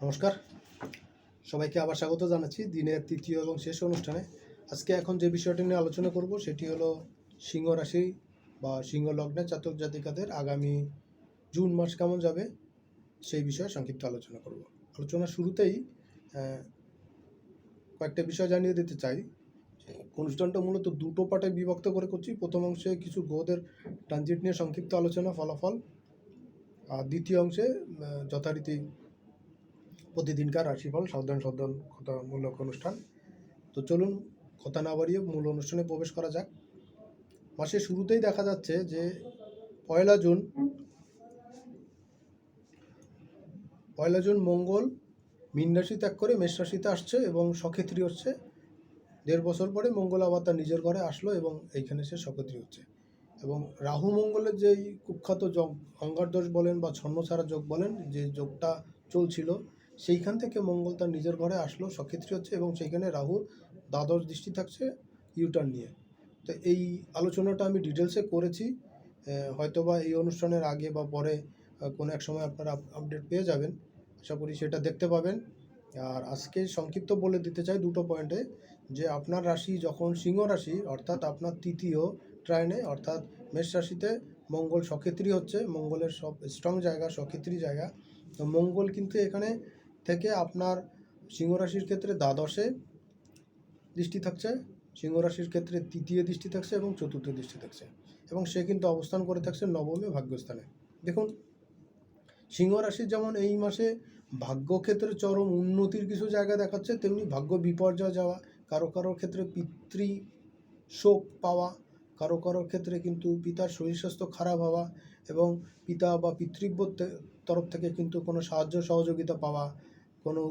নমস্কার। সবাইকে আবার স্বাগত জানাচ্ছি দিনের তৃতীয় এবং শেষ অনুষ্ঠানে। আজকে এখন যে বিষয়টি নিয়ে আলোচনা করব সেটি হলো সিংহ রাশি বা সিংহ লগ্নের জাতক জাতিকাদের আগামী জুন মাস কেমন যাবে সেই বিষয়ে সংক্ষিপ্ত আলোচনা করব। আলোচনার শুরুতেই কয়েকটা বিষয় জানিয়ে দিতে চাই। অনুষ্ঠানটা মূলত দুটো পার্টে বিভক্ত করে করছি। প্রথম অংশে কিছু গ্রহদের ট্রানজিট নিয়ে সংক্ষিপ্ত আলোচনা ফলাফল। আর দ্বিতীয় অংশে যথারীতি প্রতিদিনকার রাশিফল সাবধান সাবধান কথামূলক অনুষ্ঠান। তো চলুন, কথা না বাড়িয়ে মূল অনুষ্ঠানে প্রবেশ করা যাক। মাসের শুরুতেই দেখা যাচ্ছে যে পয়লা জুন পয়লা জুন মঙ্গল, মীন রাশি ত্যাগ করে মেষ রাশিতে আসছে এবং সক্ষেত্রী হচ্ছে। দেড় বছর পরে মঙ্গল আবার তার নিজের ঘরে আসলো এবং এইখানে সে সক্ষেত্রী হচ্ছে। এবং রাহু মঙ্গলের যেই কুখ্যাত যোগ, অঙ্গার দোষ বলেন বা ছন্ন ছাড়া যোগ বলেন, যে যোগটা চলছিল সেইখান থেকে মঙ্গল তার নিজের ঘরে আসলো, সক্ষেত্রী হচ্ছে এবং সেইখানে রাহুর দ্বাদশ দৃষ্টি থাকছে ইউটার্ন নিয়ে। তো এই আলোচনাটা আমি ডিটেলসে করেছি। হয়তোবা এই অনুষ্ঠানের আগে বা পরে কোনো এক সময় আপনারা আপডেট পেয়ে যাবেন। আশা করি সেটা দেখতে পাবেন। আর আজকে সংক্ষিপ্ত বলে দিতে চাই দুটো পয়েন্টে যে আপনার রাশি যখন সিংহ রাশি, অর্থাৎ আপনার তৃতীয় ট্রাইনে অর্থাৎ মেষ রাশিতে মঙ্গল সক্ষেত্রী হচ্ছে, মঙ্গলের সব স্ট্রং জায়গা, সক্ষেত্রী জায়গা। তো মঙ্গল কিন্তু এখানে থেকে আপনার সিংহ রাশির ক্ষেত্রে দ্বাদশে দৃষ্টি থাকছে সিংহ রাশির ক্ষেত্রে তৃতীয় দৃষ্টি থাকছে এবং চতুর্থ দৃষ্টি থাকছে এবং সে কিন্তু অবস্থান করে থাকছে নবমে ভাগ্যস্থানে। দেখুন সিংহ রাশির যেমন এই মাসে ভাগ্যক্ষেত্রে চরম উন্নতির কিছু জায়গা দেখাচ্ছে, তেমনি ভাগ্য বিপর্যয় যাওয়া, কারও কারও ক্ষেত্রে পিতৃ শোক পাওয়া, কারও কারও ক্ষেত্রে কিন্তু পিতার শরীর স্বাস্থ্য খারাপ হওয়া এবং পিতা বা পিতৃব্যর তে- তরফ থেকে কিন্তু কোনো সাহায্য সহযোগিতা পাওয়া কোনো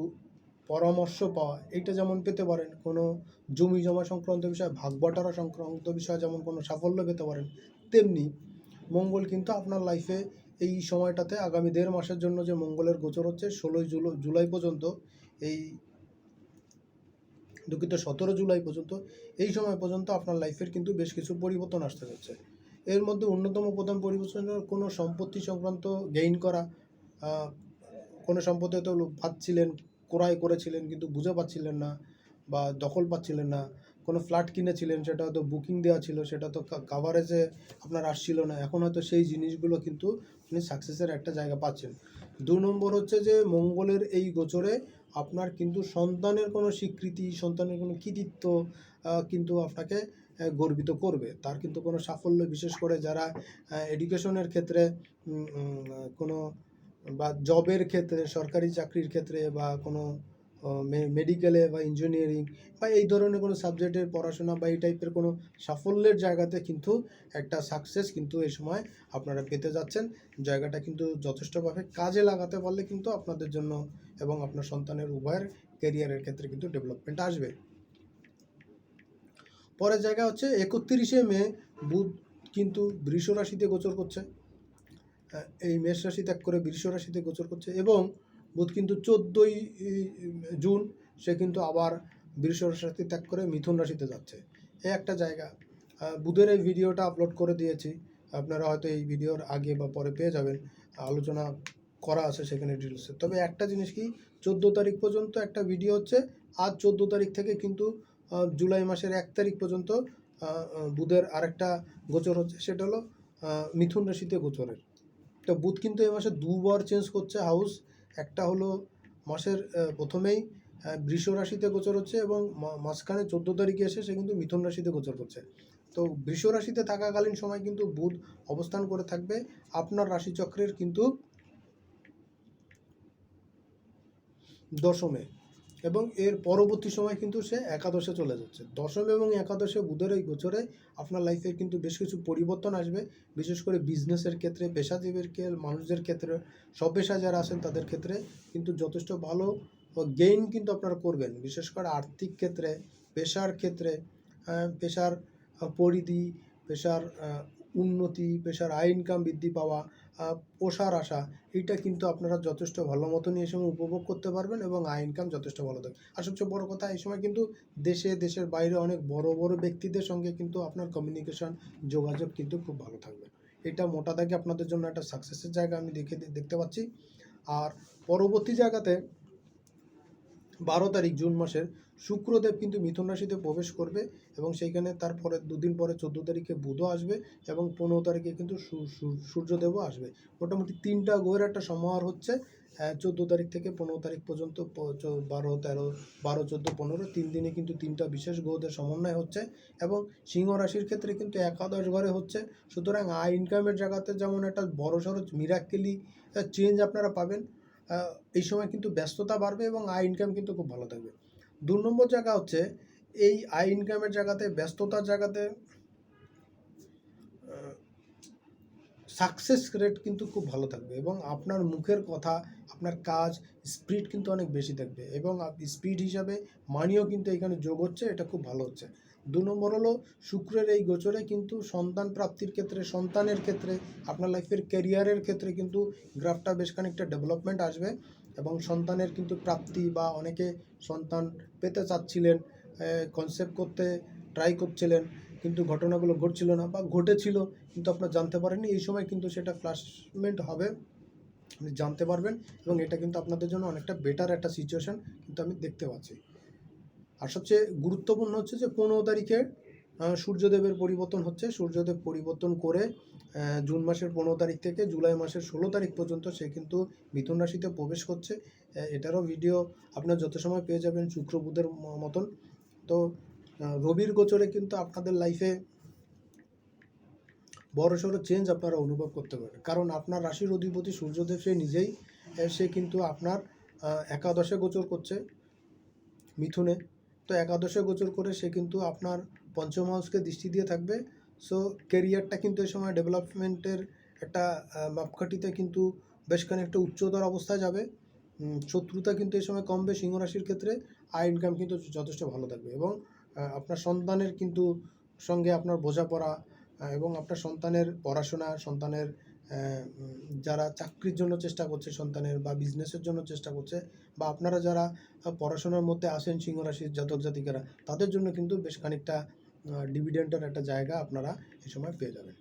পরামর্শ পাওয়া এটা যেমন পেতে পারেন। কোনো জমি জমা সংক্রান্ত বিষয়, ভাগ বাটোয়ারা সংক্রান্ত বিষয়ে যেমন কোনো সাফল্য পেতে পারেন, তেমনি মঙ্গল কিন্তু আপনার লাইফে এই সময়টাতে আগামী দেড় মাসের জন্য যে মঙ্গলের গোচর হচ্ছে, ষোলোই জুলাই পর্যন্ত, এই দুঃখিত সতেরো জুলাই পর্যন্ত, এই সময় পর্যন্ত আপনার লাইফের কিন্তু বেশ কিছু পরিবর্তন আসতে যাচ্ছে। এর মধ্যে অন্যতম প্রধান পরিবর্তন কোনো সম্পত্তি সংক্রান্ত গেইন করা আহ, সম্পদে তো পাচ্ছিলেন ক্রয় করেছিলেন কিন্তু বুঝে পাচ্ছিলেন না বা দখল পাচ্ছিলেন না। কোনো ফ্ল্যাট কিনেছিলেন সেটা হয়তো বুকিং দেওয়া ছিল সেটা তো কাভারেজে আপনার আসছিল না। এখন হয়তো সেই জিনিসগুলো কিন্তু আপনি সাকসেসের একটা জায়গা পাচ্ছেন। দু নম্বর হচ্ছে যে মঙ্গলের এই গোচরে আপনার কিন্তু সন্তানের কোনো স্বীকৃতি সন্তানের কোনো কৃতিত্ব কিন্তু আপনাকে গর্বিত করবে। তার কিন্তু কোনো সাফল্য বিশেষ করে যারা এডুকেশনের ক্ষেত্রে কোনো বা জবের ক্ষেত্রে, সরকারি চাকরির ক্ষেত্রে বা কোনো মেডিকেলে বা ইঞ্জিনিয়ারিং বা এই ধরনের কোনো সাবজেক্টের পড়াশোনা বা এই টাইপের কোনো সাফল্যের জায়গাতে কিন্তু একটা সাকসেস কিন্তু এই সময় আপনারা পেতে যাচ্ছেন। জায়গাটা কিন্তু যথেষ্টভাবে কাজে লাগাতে পারলে কিন্তু আপনাদের জন্য এবং আপনার সন্তানের উভয়ের কেরিয়ারের ক্ষেত্রে কিন্তু ডেভেলপমেন্ট আসবে। পরের জায়গা হচ্ছে একত্রিশে মে, বুধ কিন্তু বৃষ রাশিতে গোচর করছে। এই মেষ রাশি ত্যাগ করে বৃষ রাশিতে গোচর করছে এবং বুধ কিন্তু চোদ্দোই জুন, সে কিন্তু আবার বৃষ রাশি ত্যাগ করে মিথুন রাশিতে যাচ্ছে। এই একটা জায়গা। বুধের এই ভিডিওটা আপলোড করে দিয়েছি। আপনারা হয়তো এই ভিডিওর আগে বা পরে পেয়ে যাবেন। আলোচনা করা আছে সেখানে ডিটেলসে তবে একটা জিনিস কি, চোদ্দ তারিখ পর্যন্ত একটা ভিডিও হচ্ছে, আজ চোদ্দ তারিখ থেকে কিন্তু জুলাই মাসের এক তারিখ পর্যন্ত বুধের আরেকটা গোচর হচ্ছে, সেটা হলো মিথুন রাশিতে গোচরের। তো বুধ কিন্তু এই মাসে দুবার চেঞ্জ করছে হাউস একটা হলো মাসের প্রথমেই বৃষ রাশিতে গোচর হচ্ছে এবং মাঝখানে চোদ্দ তারিখে এসে সে কিন্তু মিথুন রাশিতে গোচর করছে। তো বৃষ রাশিতে থাকাকালীন সময় কিন্তু বুধ অবস্থান করে থাকবে। আপনার রাশিচক্রের কিন্তু দশমে। এবং এর পরবর্তী সময় কিন্তু সে একাদশে চলে যাচ্ছে। দশমে এবং একাদশে বুধের এই গোচরে আপনার লাইফে কিন্তু বেশ কিছু পরিবর্তন আসবে। বিশেষ করে বিজনেসের ক্ষেত্রে, পেশাজীবীর মানুষদের ক্ষেত্রে, সব পেশা যারা আছেন তাদের ক্ষেত্রে কিন্তু যথেষ্ট ভালো গেইন কিন্তু আপনারা করবেন। বিশেষ করে আর্থিক ক্ষেত্রে, পেশার ক্ষেত্রে পেশার পরিধি, পেশার উন্নতি, পেশার আয় ইনকাম বৃদ্ধি পাওয়া পোষার আশা, এইটা কিন্তু আপনারা যথেষ্ট ভালো মতন এই সময় উপভোগ করতে পারবেন এবং আয় ইনকাম যথেষ্ট ভালো থাকবে। আর সবচেয়ে বড় কথা, এই সময় কিন্তু দেশে, দেশের বাইরে অনেক বড় বড় ব্যক্তিদের সঙ্গে কিন্তু আপনার কমিউনিকেশন যোগাযোগ কিন্তু খুব ভালো থাকবে। এটা মোটা দাগে আপনাদের জন্য একটা সাকসেসের জায়গা আমি দেখে দেখতে পাচ্ছি। আর পরবর্তী জায়গাতে বারো তারিখ, জুন মাসের শুক্রদেব কিন্তু মিথুন রাশিতে প্রবেশ করবে এবং সেইখানে তারপরে দুদিন পরে চোদ্দ তারিখে বুধও আসবে এবং পনেরো তারিখে কিন্তু সূর্যদেবও আসবে। মোটামুটি তিনটা গ্রহের একটা সমাহার হচ্ছে চোদ্দ তারিখ থেকে পনেরো তারিখ পর্যন্ত বারো, তেরো, বারো, চোদ্দ, পনেরো, তিন দিনে কিন্তু তিনটা বিশেষ গ্রহদের সমন্বয় হচ্ছে এবং সিংহ রাশির ক্ষেত্রে কিন্তু একাদশ ঘরে হচ্ছে। সুতরাং আয় ইনকামের জায়গাতে যেমন একটা বড় সড়ো মিরাক্কেলি চেঞ্জ আপনারা পাবেন এই সময় কিন্তু ব্যস্ততা বাড়বে এবং আয় ইনকাম কিন্তু খুব ভালো থাকবে। দু নম্বর জায়গা হচ্ছে এই আই ইনকামের জায়গাতে, ব্যস্ততার জায়গাতে সাকসেস রেট কিন্তু খুব ভালো থাকবে এবং আপনার মুখের কথা, আপনার কাজ স্পিড কিন্তু অনেক বেশি থাকবে এবং স্পিড হিসাবে মানিও কিন্তু এখানে যোগ হচ্ছে, এটা খুব ভালো হচ্ছে। দু নম্বর হলো শুক্রের এই গোচরে কিন্তু সন্তান প্রাপ্তির ক্ষেত্রে, সন্তানের ক্ষেত্রে, আপনার লাইফের ক্যারিয়ারের ক্ষেত্রে কিন্তু গ্রাফটা বেশ খানিকটা ডেভেলপমেন্ট আসবে। এবং সন্তানের কিন্তু প্রাপ্তি বা অনেকে সন্তান পেতে চাচ্ছিলেন কনসেপ্ট করতে ট্রাই করছিলেন, কিন্তু ঘটনাগুলো ঘটছিল না বা ঘটেছিল, কিন্তু আপনার জানতে পারেননি। এই সময় কিন্তু সেটা ফ্ল্যাশমেন্ট হবে, আপনি জানতে পারবেন এবং এটা কিন্তু আপনাদের জন্য অনেকটা বেটার একটা সিচুয়েশন কিন্তু আমি দেখতে পাচ্ছি। আর সবচেয়ে গুরুত্বপূর্ণ হচ্ছে যে পনেরো তারিখে সূর্যদেবের পরিবর্তন হচ্ছে। সূর্যদেব পরিবর্তন করে জুন মাসের পনেরো তারিখ থেকে জুলাই মাসের ষোলো তারিখ পর্যন্ত সে কিন্তু মিথুন রাশিতে প্রবেশ করছে। এটারও ভিডিও আপনার যত সময় পেয়ে যাবেন শুক্র বুধের মতন। তো রবির গোচরে কিন্তু আপনাদের লাইফে বড়সড় চেঞ্জ আপনারা অনুভব করতে পারেন। কারণ আপনার রাশির অধিপতি সূর্যদেব সে নিজেই সে কিন্তু আপনার একাদশে গোচর করছে মিথুনে। তো একাদশে গোচর করে সে কিন্তু আপনার পঞ্চম হাউসকে দৃষ্টি দিয়ে থাকবে। সো কেরিয়ারটা কিন্তু এই সময় ডেভেলপমেন্টের একটা মাপকাঠিতে কিন্তু বেশ খানিকটা উচ্চতর অবস্থায় যাবে। শত্রুতা কিন্তু এই সময় কমবে সিংহ রাশির ক্ষেত্রে। আয় ইনকাম কিন্তু যথেষ্ট ভালো থাকবে এবং আপনার সন্তানের কিন্তু সঙ্গে আপনার বোঝাপড়া এবং আপনার সন্তানের পড়াশোনা, সন্তানের যারা চাকরির জন্য চেষ্টা করছে সন্তানের বা বিজনেসের জন্য চেষ্টা করছে বা আপনারা যারা পড়াশোনার মধ্যে আসেন সিংহ রাশির জাতক জাতিকারা তাদের জন্য কিন্তু বেশ খানিকটা ডিভিডেন্টের একটা জায়গা আপনারা এই সময় পেয়ে যাবেন।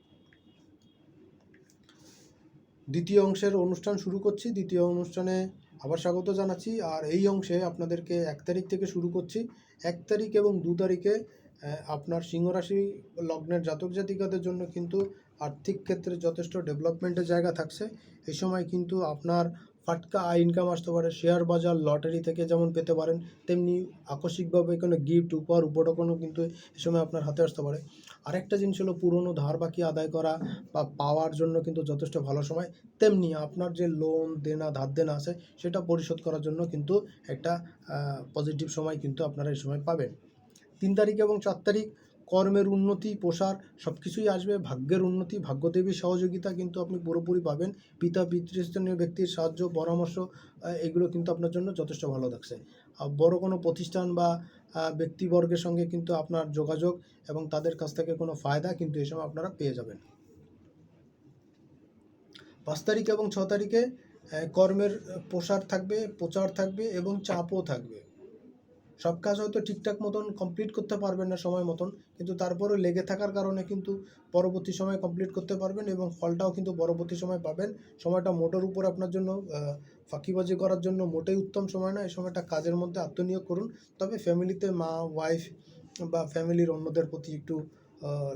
দ্বিতীয় অংশের অনুষ্ঠান শুরু করছি। দ্বিতীয় অনুষ্ঠানে আবার স্বাগত জানাচ্ছি। আর এই অংশে আপনাদেরকে এক তারিখ থেকে শুরু করছি। এক তারিখ এবং দু তারিখে আপনার সিংহ রাশি লগ্নের জাতক জাতিকাদের জন্য কিন্তু আর্থিক ক্ষেত্রে যথেষ্ট ডেভেলপমেন্টের জায়গা থাকছে। এই সময় কিন্তু আপনার ফাটকা আয় ইনকাম আসতে পারে শেয়ার বাজার লটারি থেকে যেমন পেতে পারেন, তেমনি আকস্মিকভাবে কোনো গিফট উপহার উপঢৌকনও কিন্তু এ সময় আপনার হাতে আসতে পারে। আরেকটা জিনিস হলো পুরনো ধার বাকি আদায় করা বা পাওয়ার জন্য কিন্তু যথেষ্ট ভালো সময়। তেমনি আপনার যে লোন দেনা, ধার দেনা আছে, সেটা পরিশোধ করার জন্য কিন্তু একটা পজিটিভ সময় কিন্তু আপনারা এই সময় পাবেন। তিন তারিখ এবং চার তারিখ কর্মের উন্নতি, প্রসার সব কিছুই আসবে। ভাগ্যের উন্নতি, ভাগ্যদেবীর সহযোগিতা কিন্তু আপনি পুরোপুরি পাবেন। পিতা, পিতৃস্থানীয় ব্যক্তির সাহায্য, পরামর্শ এগুলো কিন্তু আপনার জন্য যথেষ্ট ভালো থাকছে। বড় কোনো প্রতিষ্ঠান বা ব্যক্তিবর্গের সঙ্গে কিন্তু আপনার যোগাযোগ এবং তাদের কাছ থেকে কোনো ফায়দা কিন্তু এই সময় আপনারা পেয়ে যাবেন। পাঁচ তারিখ এবং ছ তারিখে কর্মের প্রসার থাকবে, প্রচার থাকবে এবং চাপও থাকবে। সব কাজ হয়তো ঠিকঠাক মতন কমপ্লিট করতে পারবেন না সময় মতন, কিন্তু তারপরে লেগে থাকার কারণে কিন্তু পরবর্তী সময় কমপ্লিট করতে পারবেন এবং ফলটাও কিন্তু পরবর্তী সময় পাবেন। সময়টা মোটের উপর আপনার জন্য ফাঁকিবাজি করার জন্য মোটেই উত্তম সময় না, এই সময়টা কাজের মধ্যে আত্মনিয়োগ করুন। তবে ফ্যামিলিতে মা ওয়াইফ বা ফ্যামিলির অন্যদের প্রতি একটু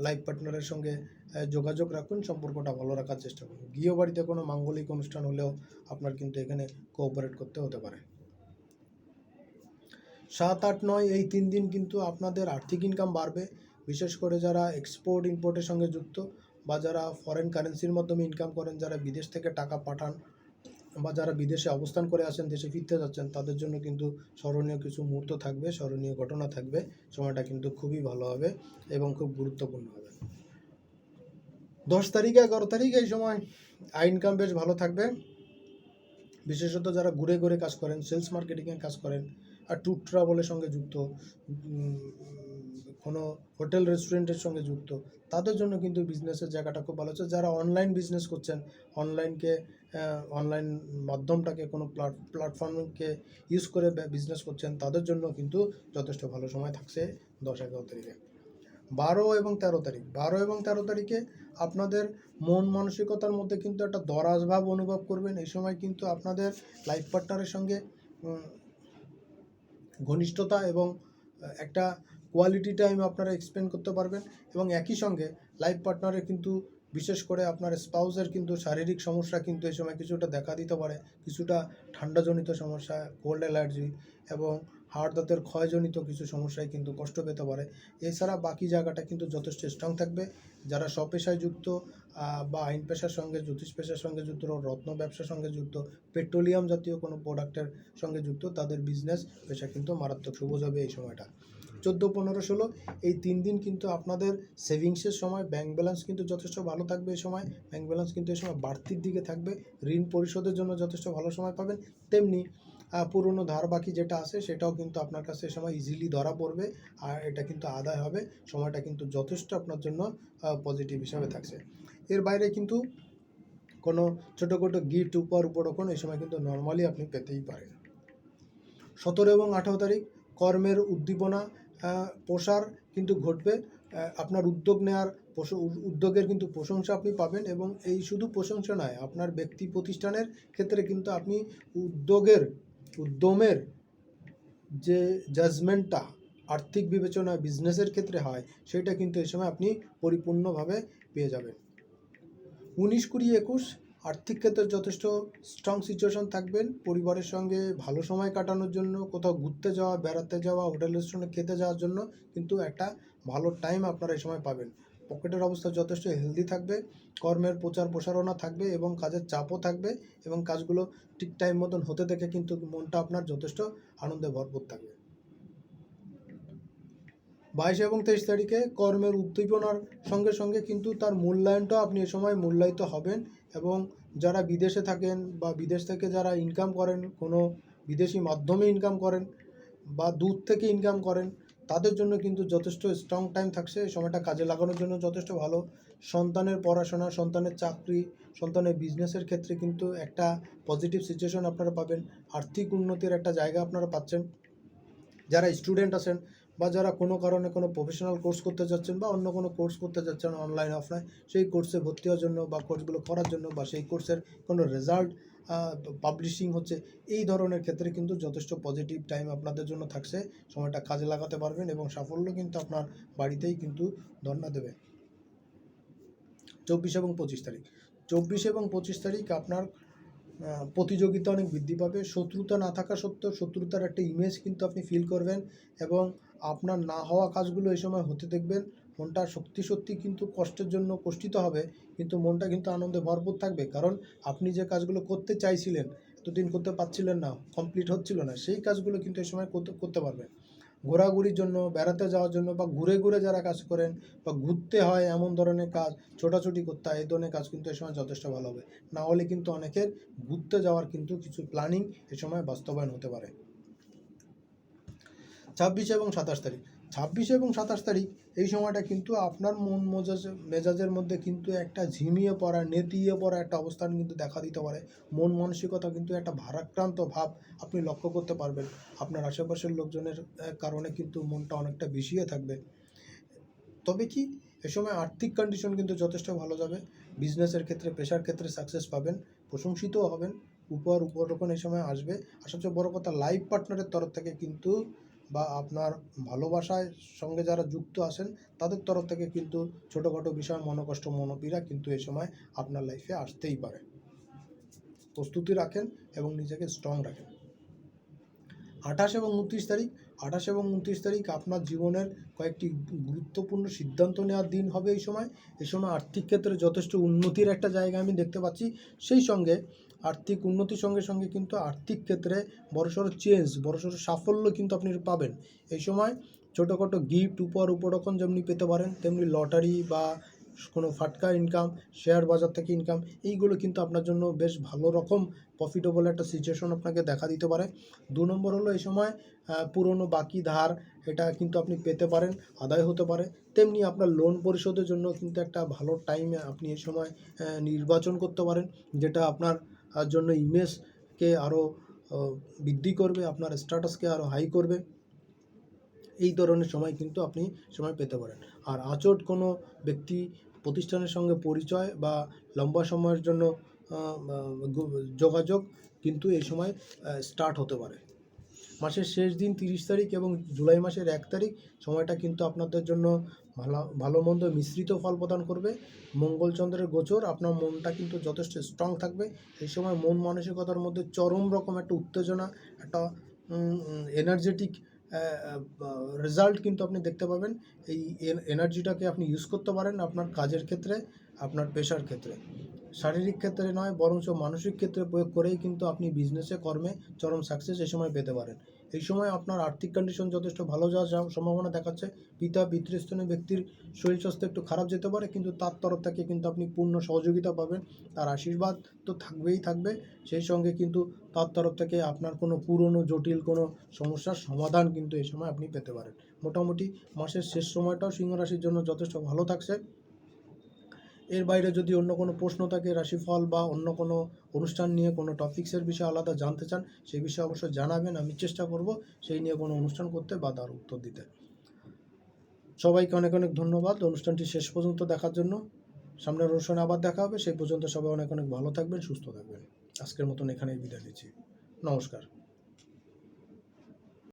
লাইফ পার্টনারের সঙ্গে যোগাযোগ রাখুন, সম্পর্কটা ভালো রাখার চেষ্টা করুন। গৃহবাড়িতে কোনো মাঙ্গলিক অনুষ্ঠান হলেও আপনার কিন্তু এখানে কোঅপারেট করতে হতে পারে। সাত আট নয়, এই তিন দিন কিন্তু আপনাদের আর্থিক ইনকাম বাড়বে। বিশেষ করে যারা এক্সপোর্ট ইম্পোর্টের সঙ্গে যুক্ত বা যারা ফরেন কারেন্সির মাধ্যমে ইনকাম করেন, যারা বিদেশ থেকে টাকা পাঠান বা যারা বিদেশে অবস্থান করে আছেন দেশে ফিরতে যাচ্ছেন, তাদের জন্য কিন্তু স্মরণীয় কিছু মুহূর্ত থাকবে, স্মরণীয় ঘটনা থাকবে। সময়টা কিন্তু খুবই ভালো হবে এবং খুব গুরুত্বপূর্ণ হবে। দশ তারিখ, এগারো তারিখ এই সময় আই ইনকাম বেশ ভালো থাকবে। বিশেষত যারা ঘুরে ঘুরে কাজ করেন সেলস মার্কেটিংয়ের কাজ করেন আর ট্যুর ট্রাভেলের সঙ্গে যুক্ত কোনো হোটেল রেস্টুরেন্টের সঙ্গে যুক্ত, তাদের জন্য কিন্তু বিজনেসের জায়গাটা খুব ভালো। হচ্ছে যারা অনলাইন বিজনেস করছেন অনলাইনকে অনলাইন মাধ্যমটাকে, কোনো প্ল্যাটফর্মকে ইউজ করে বিজনেস করছেন, তাদের জন্য কিন্তু যথেষ্ট ভালো সময় থাকছে দশ, এগারো তারিখে। বারো এবং তেরো তারিখ। বারো এবং তেরো তারিখে আপনাদের মন মানসিকতার মধ্যে কিন্তু একটা দরাজ ভাব অনুভব করবেন। এই সময় কিন্তু আপনাদের লাইফ পার্টনারের সঙ্গে ঘনিষ্ঠতা এবং একটা কোয়ালিটি টাইম আপনারা এক্সপ্লেন করতে পারবেন এবং একই সঙ্গে লাইফ পার্টনারে কিন্তু বিশেষ করে আপনার স্পাউসের কিন্তু শারীরিক সমস্যা কিন্তু এই সময় কিছুটা দেখা দিতে পারে। কিছুটা ঠান্ডাজনিত সমস্যা কোল্ড অ্যালার্জি এবং হাড় দাঁতের ক্ষয়জনিত কিছু সমস্যায় কিন্তু কষ্ট পেতে পারে। এছাড়া বাকি জায়গাটা কিন্তু যথেষ্ট স্ট্রং থাকবে। যারা স্বপেশায় যুক্ত বা আইন পেশার সঙ্গে জ্যোতিষ পেশার সঙ্গে যুক্ত, রত্ন ব্যবসার সঙ্গে যুক্ত, পেট্রোলিয়াম জাতীয় কোনো প্রোডাক্টের সঙ্গে যুক্ত, তাদের বিজনেস পেশা কিন্তু মারাত্মক সবুজ হবে এই সময়টা। চোদ্দ, পনেরো, ষোলো, এই তিন দিন কিন্তু আপনাদের সেভিংসের সময় ব্যাংক ব্যালেন্স কিন্তু যথেষ্ট ভালো থাকবে এই সময়। ব্যাংক ব্যালেন্স কিন্তু এই সময় বাড়তির দিকে থাকবে। ঋণ পরিশোধের জন্য যথেষ্ট ভালো সময় পাবেন। তেমনি পুরনো ধার বাকি যেটা আছে সেটাও কিন্তু আপনার কাছে সময় ইজিলি ধরা পড়বে। আর এটা কিন্তু আদায় হবে। সময়টা কিন্তু যথেষ্ট আপনার জন্য পজিটিভ হিসাবে থাকছে। এর বাইরে কিন্তু কোনো ছোটোখাটো গিফট উপহার উপরোপণ এই সময় কিন্তু নর্মালি আপনি পেতেই পারেন। সতেরো এবং আঠারো তারিখ কর্মের উদ্দীপনা প্রসার কিন্তু ঘটবে। আপনার উদ্যোগ নেওয়ার উদ্যোগের কিন্তু প্রশংসা আপনি পাবেন এবং এই শুধু প্রশংসা নয়, আপনার ব্যক্তি প্রতিষ্ঠানের ক্ষেত্রে কিন্তু আপনি উদ্যোগের উদ্যমের যে জাজমেন্টটা আর্থিক বিবেচনা বিজনেসের ক্ষেত্রে হয়, সেটা কিন্তু এই সময় আপনি পরিপূর্ণভাবে পেয়ে যাবেন। উনিশ কুড়ি একুশ, আর্থিক ক্ষেত্রে যথেষ্ট স্ট্রং সিচুয়েশন থাকবেন। পরিবারের সঙ্গে ভালো সময় কাটানোর জন্য, কোথাও ঘুরতে যাওয়া, বেড়াতে যাওয়া হোটেল রেস্টুরেন্টে খেতে যাওয়ার জন্য কিন্তু একটা ভালো টাইম আপনারা এই সময় পাবেন। পকেটের অবস্থা যথেষ্ট হেলদি থাকবে, কর্মের প্রচার প্রসারণা থাকবে এবং কাজের চাপও থাকবে এবং কাজগুলো ঠিক টাইম মতন হতে দেখে কিন্তু মনটা আপনার যথেষ্ট আনন্দে ভরপুর থাকবে। বাইশ এবং তেইশ তারিখে কর্মের উদ্দীপনার সঙ্গে সঙ্গে কিন্তু তার মূল্যায়নটাও আপনি এ সময় মূল্যায়িত হবেন এবং যারা বিদেশে থাকেন বা বিদেশ থেকে যারা ইনকাম করেন, কোনো বিদেশি মাধ্যমে ইনকাম করেন বা দূর থেকে ইনকাম করেন তাদের জন্য কিন্তু যথেষ্ট স্ট্রং টাইম থাকছে। সময়টা কাজে লাগানোর জন্য যথেষ্ট ভালো। সন্তানের পড়াশোনা, সন্তানের চাকরি, সন্তানের বিজনেসের ক্ষেত্রে কিন্তু একটা পজিটিভ সিচুয়েশন আপনারা পাবেন। আর্থিক উন্নতির একটা জায়গা আপনারা পাচ্ছেন। যারা স্টুডেন্ট আছেন বা যারা কোনো কারণে কোনো প্রফেশনাল কোর্স করতে যাচ্ছেন বা অন্য কোনো কোর্স করতে যাচ্ছেন অনলাইন অফলাইন সেই কোর্সে ভর্তি হওয়ার জন্য বা কোর্সগুলো করার জন্য বা সেই কোর্সের কোনো রেজাল্ট পাবলিশিং হচ্ছে, এই ধরনের ক্ষেত্রে কিন্তু যথেষ্ট পজিটিভ টাইম আপনাদের জন্য থাকছে। সময়টা কাজে লাগাতে পারবেন এবং সাফল্য কিন্তু আপনার বাড়িতেই কিন্তু ধর্ণা দেবে। চব্বিশ এবং পঁচিশ তারিখ। চব্বিশ এবং পঁচিশ তারিখ আপনার প্রতিযোগিতা অনেক বৃদ্ধি পাবে। শত্রুতা না থাকা সত্ত্বেও শত্রুতার একটা ইমেজ কিন্তু আপনি ফিল করবেন এবং আপনার না হওয়া কাজগুলো এই সময় হতে দেখবেন। মনটা সত্যি সত্যি কিন্তু কষ্টের জন্য কষ্টিত হবে, কিন্তু মনটা কিন্তু আনন্দে ভরপুর থাকবে। কারণ আপনি যে কাজগুলো করতে চাইছিলেন, এতদিন করতে পারছিলেন না কমপ্লিট হচ্ছিল না, সেই কাজগুলো কিন্তু এই সময় করতে করতে পারবেন। ঘোরাঘুরির জন্য, বেড়াতে যাওয়ার জন্য বা ঘুরে ঘুরে যারা কাজ করেন বা ঘুরতে হয় এমন ধরনের কাজ, ছোটাছুটি করতে হয়, এই ধরনের কাজ কিন্তু এই সময় যথেষ্ট ভালো হবে। না হলে কিন্তু অনেকের ঘুরতে যাওয়ার কিন্তু কিছু প্ল্যানিং এ সময় বাস্তবায়ন হতে পারে। ছাব্বিশ এবং সাতাশ তারিখ। ছাব্বিশ এবং সাতাশ তারিখ, এই সময়টা কিন্তু আপনার মন মেজাজ, মেজাজের মধ্যে কিন্তু একটা ঝিমিয়ে পড়া, নেতিয়ে পড়া একটা অবস্থান কিন্তু দেখা দিতে পারে। মন মানসিকতা কিন্তু একটা ভারাক্রান্ত ভাব আপনি লক্ষ্য করতে পারবেন। আপনার আশেপাশের লোকজনের কারণে কিন্তু মনটা অনেকটা বিষিয়ে থাকবে। তবে কি, এ সময় আর্থিক কন্ডিশন কিন্তু যথেষ্ট ভালো যাবে। বিজনেসের ক্ষেত্রে, পেশার ক্ষেত্রে সাকসেস পাবেন, প্রশংসিতও হবেন, উপহার উপরোপণ এই সময় আসবে। আর সবচেয়ে বড় কথা লাইফ পার্টনারের তরফ থেকে কিন্তু বা আপনার ভালোবাসায় সঙ্গে যারা যুক্ত আছেন, তাদের তরফ থেকে কিন্তু ছোটোখাটো বিষয়, মনোকষ্ট, মনোপীড়া কিন্তু এই সময় আপনার লাইফে আসতেই পারে। প্রস্তুতি রাখেন এবং নিজেকে স্ট্রং রাখেন। আঠাশ এবং উনত্রিশ তারিখ, আঠাশ এবং উনত্রিশ তারিখ আপনার জীবনের কয়েকটি গুরুত্বপূর্ণ সিদ্ধান্ত নেওয়ার দিন হবে এই সময়। এই সময় আর্থিক ক্ষেত্রে যথেষ্ট উন্নতির একটা জায়গা আমি দেখতে পাচ্ছি। সেই সঙ্গে আর্থিক উন্নতির সঙ্গে সঙ্গে কিন্তু আর্থিক ক্ষেত্রে বড় বড়সড় চেঞ্জ বড় বড়সড় সাফল্য কিন্তু আপনি পাবেন। এই সময় ছোটোখাটো গিফট উপহার উপরকম যেমনি পেতে পারেন, তেমনি লটারি বা কোনো ফাটকা ইনকাম শেয়ার বাজার থেকে ইনকাম এইগুলো কিন্তু আপনার জন্য বেশ ভালো রকম প্রফিটেবল একটা সিচুয়েশন আপনাকে দেখা দিতে পারে। দু নম্বর হলো এই সময় পুরনো বাকি ধার এটা কিন্তু আপনি পেতে পারেন, আদায় হতে পারে। তেমনি আপনার লোন পরিশোধের জন্য কিন্তু একটা ভালো টাইমে আপনি এই সময় নির্বাচন করতে পারেন, যেটা আপনার জন্য ইমেজকে আরও বৃদ্ধি করবে, আপনার স্ট্যাটাসকে আরও হাই করবে। এই ধরনের সময় কিন্তু আপনি সময় পেতে পারেন। আর আচট কোনো ব্যক্তি প্রতিষ্ঠানের সঙ্গে পরিচয় বা লম্বা সময়ের জন্য যোগাযোগ কিন্তু এই সময় স্টার্ট হতে পারে। মাসের শেষ দিন তিরিশ তারিখ এবং জুলাই মাসের এক তারিখ, সময়টা কিন্তু আপনাদের জন্য ভালো ভালো মন্দ মিশ্রিত ফল প্রদান করবে। মঙ্গলচন্দ্রের গোচর, আপনার মনটা কিন্তু যথেষ্ট স্ট্রং থাকবে। এই সময় মন মানসিকতার মধ্যে চরম রকম একটা উত্তেজনা, একটা এনার্জেটিক রেজাল্ট কিন্তু আপনি দেখতে পাবেন। এই এনার্জিটাকে আপনি ইউজ করতে পারেন আপনার কাজের ক্ষেত্রে, আপনার পেশার ক্ষেত্রে। শারীরিক ক্ষেত্রে নয়, বরঞ্চ মানসিক ক্ষেত্রে প্রয়োগ করেই কিন্তু আপনি বিজনেসে কর্মে চরম সাকসেস এই সময় পেতে পারেন। এই সময় আপনার আর্থিক কন্ডিশন যথেষ্ট ভালো যাওয়ার সম- সম্ভাবনা দেখাচ্ছে। পিতা পিতৃস্থানীয় ব্যক্তির শরীর স্বাস্থ্য একটু খারাপ যেতে পারে, কিন্তু তার তরফ থেকে কিন্তু আপনি পূর্ণ সহযোগিতা পাবেন, তার আশীর্বাদ তো থাকবেই থাকবে। সেই সঙ্গে কিন্তু তার তরফ থেকে আপনার কোনো পুরনো, জটিল কোনো সমস্যার সমাধান কিন্তু এই সময় আপনি পেতে পারেন। মোটামুটি মাসের শেষ সময়টাও সিংহ রাশির জন্য যথেষ্ট ভালো থাকছে। এর বাইরে যদি অন্য কোনো প্রশ্ন থাকে, রাশিফল বা অন্য কোনো অনুষ্ঠান নিয়ে কোনো টপিক্সের বিষয়ে আলাদা জানতে চান, সেই বিষয়ে অবশ্যই জানাবেন, আমি চেষ্টা করব সেই নিয়ে কোনো অনুষ্ঠান করতে বা তার উত্তর দিতে। সবাইকে অনেক অনেক ধন্যবাদ। অনুষ্ঠানটি শেষ পর্যন্ত দেখার জন্য। সামনের অনুষ্ঠানে আবার দেখা হবে। সেই পর্যন্ত সবাই অনেক অনেক ভালো থাকবেন, সুস্থ থাকবেন। আজকের মতন এখানেই বিদায় নিচ্ছি। নমস্কার।